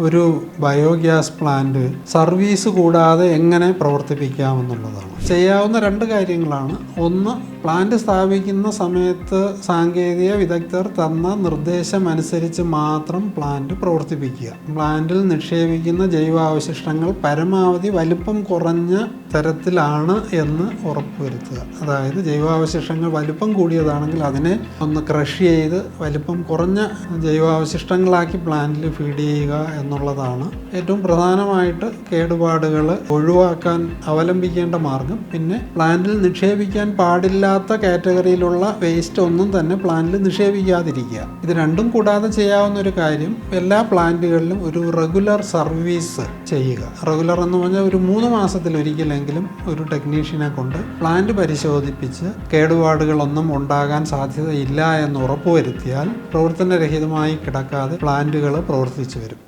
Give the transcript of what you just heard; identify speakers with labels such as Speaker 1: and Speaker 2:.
Speaker 1: ഒരു biogas plant service കൂടാതെ എങ്ങനെ പ്രവർത്തിപ്പിക്കാമെന്നുള്ളതാണ്. ചെയ്യാവുന്ന രണ്ട് കാര്യങ്ങളാണ്. ഒന്ന് പ്ലാന്റ് സ്ഥാപിക്കുന്ന സമയത്ത് സാങ്കേതിക വിദഗ്ധർ തന്ന നിർദ്ദേശം അനുസരിച്ച് മാത്രം പ്ലാന്റ് പ്രവർത്തിപ്പിക്കുക. പ്ലാന്റിൽ നിക്ഷേപിക്കുന്ന ജൈവാവശിഷ്ടങ്ങൾ പരമാവധി വലിപ്പം കുറഞ്ഞ തരത്തിലാണ് എന്ന് ഉറപ്പുവരുത്തുക. അതായത് ജൈവാവശിഷ്ടങ്ങൾ വലിപ്പം കൂടിയതാണെങ്കിൽ അതിനെ ഒന്ന് ക്രഷ് ചെയ്ത് വലിപ്പം കുറഞ്ഞ ജൈവാവശിഷ്ടങ്ങളാക്കി പ്ലാന്റിൽ ഫീഡ് ചെയ്യുക എന്നുള്ളതാണ് ഏറ്റവും പ്രധാനമായിട്ട് കേടുപാടുകൾ ഒഴിവാക്കാൻ അവലംബിക്കേണ്ട മാർഗം. പിന്നെ പ്ലാന്റിൽ നിക്ഷേപിക്കാൻ പാടില്ലാത്ത കാറ്റഗറിയിലുള്ള വേസ്റ്റ് ഒന്നും തന്നെ പ്ലാന്റിൽ നിക്ഷേപിക്കാതിരിക്കുക. ഇത് രണ്ടും കൂടാതെ ചെയ്യാവുന്ന ഒരു കാര്യം എല്ലാ പ്ലാന്റുകളിലും ഒരു റെഗുലർ സർവീസ് ചെയ്യുക. റെഗുലർ എന്ന് പറഞ്ഞാൽ ഒരു മൂന്ന് മാസത്തിൽ ഒരിക്കലെങ്കിലും ഒരു ടെക്നീഷ്യനെ കൊണ്ട് പ്ലാന്റ് പരിശോധിപ്പിച്ച് കേടുപാടുകളൊന്നും ഉണ്ടാകാൻ സാധ്യതയില്ല എന്ന് ഉറപ്പുവരുത്തിയാൽ പ്രവർത്തനരഹിതമായി കിടക്കാതെ പ്ലാന്റുകൾ പ്രവർത്തിച്ചു വരും.